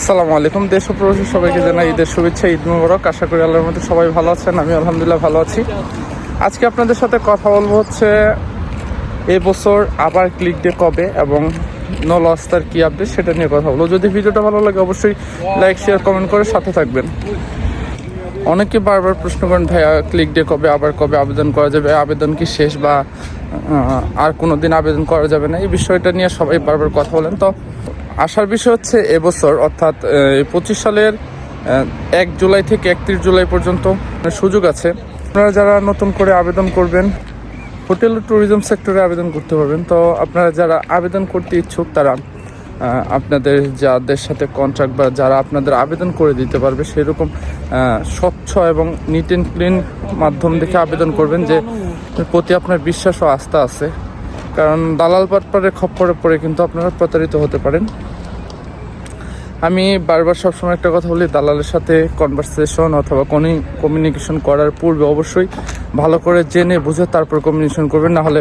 আসসালামু আলাইকুম দেশ প্রবাসী সবাইকে জানাই ঈদের শুভেচ্ছা, ঈদ মুবারক। আশা করি আল্লাহর মধ্যে সবাই ভালো আছেন, আমি আলহামদুলিল্লাহ ভালো আছি। আজকে আপনাদের সাথে কথা বলব হচ্ছে এবছর আবার ক্লিক ডে কবে এবং নো লস্তার কী আপডেট সেটা নিয়ে কথা বলব। যদি ভিডিওটা ভালো লাগে, অবশ্যই লাইক শেয়ার কমেন্ট করে সাথে থাকবেন। অনেকে বারবার প্রশ্ন করেন, ভাইয়া ক্লিক ডে কবে আবার কবে আবেদন করা যাবে? আবেদন কি শেষ বা আর কোনো দিন আবেদন করা যাবে না? এই বিষয়টা নিয়ে সবাই বারবার কথা বলেন। তো আসার বিষয় হচ্ছে এবছর, অর্থাৎ পঁচিশ সালের এক জুলাই থেকে একত্রিশ জুলাই পর্যন্ত সুযোগ আছে। আপনারা যারা নতুন করে আবেদন করবেন, হোটেল ও ট্যুরিজম সেক্টরে আবেদন করতে পারবেন। তো আপনারা যারা আবেদন করতে ইচ্ছুক, তারা আপনাদের যাদের সাথে কন্ট্রাক্ট বা যারা আপনাদের আবেদন করে দিতে পারবে সেরকম স্বচ্ছ এবং নিট অ্যান্ড ক্লিন মাধ্যম দেখে আবেদন করবেন যে প্রতি আপনার বিশ্বাস ও আস্থা আছে। কারণ দালাল পাটপাড়ের খপ্পরে পড়ে কিন্তু আপনারা প্রতারিত হতে পারেন। আমি বারবার সবসময় একটা কথা বলি, দালালের সাথে কনভারসেশন অথবা কোনো কমিউনিকেশন করার পূর্বে অবশ্যই ভালো করে জেনে বুঝে তারপর কমিউনিকেশন করবেন না হলে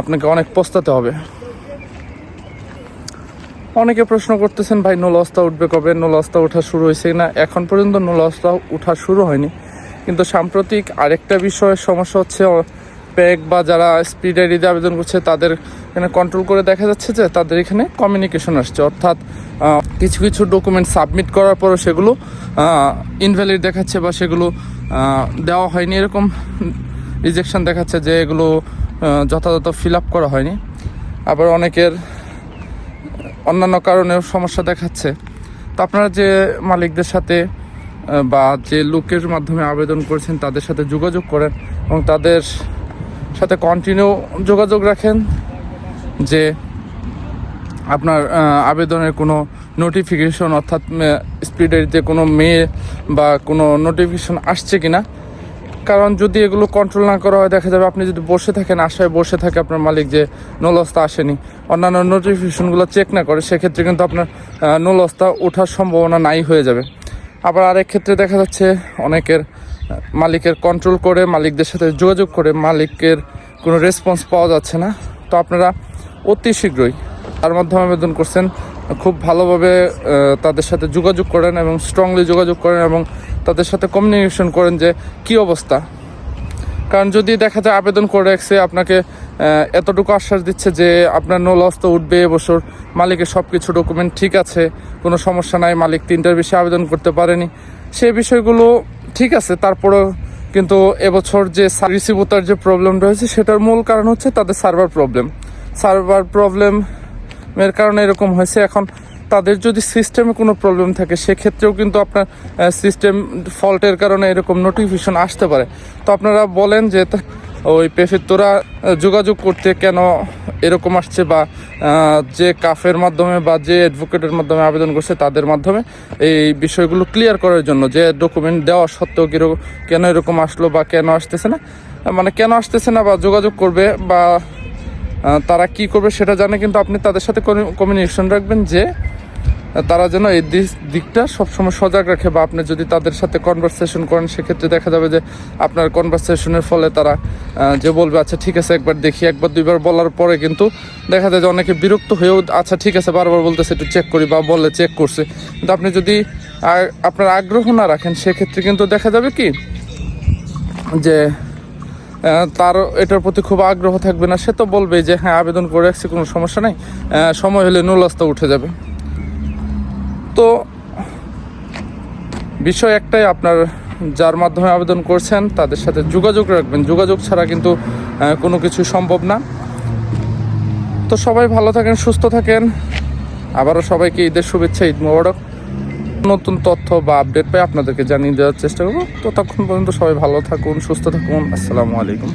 আপনাকে অনেক পস্তাতে হবে। অনেকে প্রশ্ন করতেছেন, ভাই নোলস্তা উঠবে কবে? নোলস্তা ওঠা শুরু হয়েছে না? এখন পর্যন্ত নোলস্তা উঠা শুরু হয়নি। কিন্তু সাম্প্রতিক আরেকটা বিষয়ের সমস্যা হচ্ছে প্যাক বা যারা স্পিড আইডিতে আবেদন করছে, তাদের এখানে কন্ট্রোল করে দেখা যাচ্ছে যে তাদের এখানে কমিউনিকেশন আসছে। অর্থাৎ কিছু কিছু ডকুমেন্ট সাবমিট করার পরও সেগুলো ইনভ্যালিড দেখাচ্ছে বা সেগুলো দেওয়া হয়নি। এরকম রিজেকশন দেখাচ্ছে যে এগুলো যথাযথ ফিল আপ করা হয়নি। আবার অনেকের অন্যান্য কারণেও সমস্যা দেখাচ্ছে। তো আপনারা যে মালিকদের সাথে বা যে লোকের মাধ্যমে আবেদন করেছেন, তাদের সাথে যোগাযোগ করেন এবং তাদের সাথে কন্টিনিউ যোগাযোগ রাখেন যে আপনার আবেদনের কোনো নোটিফিকেশন অর্থাৎ স্পিডের যে কোনো মেয়ে বা কোনো নোটিফিকেশন আসছে কিনা কারণ যদি এগুলো কন্ট্রোল না করা হয়, দেখা যাবে আপনি যদি বসে থাকেন, আশায় বসে থাকে আপনার মালিক যে নোলস্তা আসেনি, অন্যান্য নোটিফিকেশনগুলো চেক না করে, সেক্ষেত্রে কিন্তু আপনার নোলস্তা ওঠার সম্ভাবনা নাই হয়ে যাবে। আবার আরেক ক্ষেত্রে দেখা যাচ্ছে অনেকের মালিকের কন্ট্রোল করে, মালিকদের সাথে যোগাযোগ করে, মালিকের কোনো রেসপন্স পাওয়া যাচ্ছে না। তো আপনারা অতি শীঘ্রই তার মাধ্যমে আবেদন করছেন, খুব ভালোভাবে তাদের সাথে যোগাযোগ করেন এবং স্ট্রংলি যোগাযোগ করেন এবং তাদের সাথে কমিউনিকেশন করেন যে কি অবস্থা। কারণ যদি দেখা যায় আবেদন করে রাখছে, আপনাকে এতটুকু আশ্বাস দিচ্ছে যে আপনার নো লস তো উঠবে এবছর মালিকের সব কিছু ডকুমেন্ট ঠিক আছে, কোনো সমস্যা নাই, মালিক তিনটার বেশি আবেদন করতে পারেনি। সে বিষয়গুলো ঠিক আছে, তারপরেও কিন্তু এবছর যে রিসিভতার যে প্রবলেম রয়েছে সেটার মূল কারণ হচ্ছে তাদের সার্ভার প্রবলেম সার্ভার প্রবলেম এর কারণে এরকম হয়েছে, এখন তাদের যদি সিস্টেমে কোনো প্রবলেম থাকে, সেক্ষেত্রেও কিন্তু আপনার সিস্টেম ফল্টের কারণে এরকম নোটিফিকেশন আসতে পারে। তো আপনারা বলেন যে ওই পেফেত্তরা যোগাযোগ করতে কেন এরকম আসছে বা যে কাফের মাধ্যমে বা যে অ্যাডভোকেটের মাধ্যমে আবেদন করছে তাদের মাধ্যমে এই বিষয়গুলো ক্লিয়ার করার জন্য, যে ডকুমেন্ট দেওয়া সত্ত্বেও কীরকম কেন এরকম আসলো বা কেন আসতেছে না? মানে কেন আসতেছে না বা যোগাযোগ করবে বা তারা কি করবে সেটা জানে কিন্তু আপনি তাদের সাথে কমিউনিকেশন রাখবেন যে তারা যেন এই দিকটা সবসময় সজাগ রাখে বা আপনি যদি তাদের সাথে কনভারসেশন করেন, সেক্ষেত্রে দেখা যাবে যে আপনার কনভারসেশনের ফলে তারা যে বলবে আচ্ছা ঠিক আছে, একবার দেখি। একবার, দুইবার বলার পরে কিন্তু দেখা যায় যে অনেকে বিরক্ত হয়েও আচ্ছা ঠিক আছে, বারবার বলতেছে, একটু চেক করি বা বললে চেক করছে। কিন্তু আপনি যদি আপনার আগ্রহ না রাখেন, সেক্ষেত্রে কিন্তু দেখা যাবে কি যে তার এটার প্রতি খুব আগ্রহ থাকবে না। সে তো বলবে যে হ্যাঁ আবেদন করে রাখছি, কোনো সমস্যা নেই। সময় হলে নুলস্তা উঠে যাবে। বিষয় একটাই, আপনার যার মাধ্যমে আবেদন করছেন, তাদের সাথে যোগাযোগ রাখবেন। যোগাযোগ ছাড়া কিন্তু কোনো কিছু সম্ভব না। তো সবাই ভালো থাকেন, সুস্থ থাকেন। আবারও সবাইকে ঈদের শুভেচ্ছা, ঈদ মোবারক। নতুন তথ্য বা আপডেট পাই আপনাদেরকে জানিয়ে দেওয়ার চেষ্টা করব। তো ততক্ষণ পর্যন্ত সবাই ভালো থাকুন, সুস্থ থাকুন। আসসালামু আলাইকুম।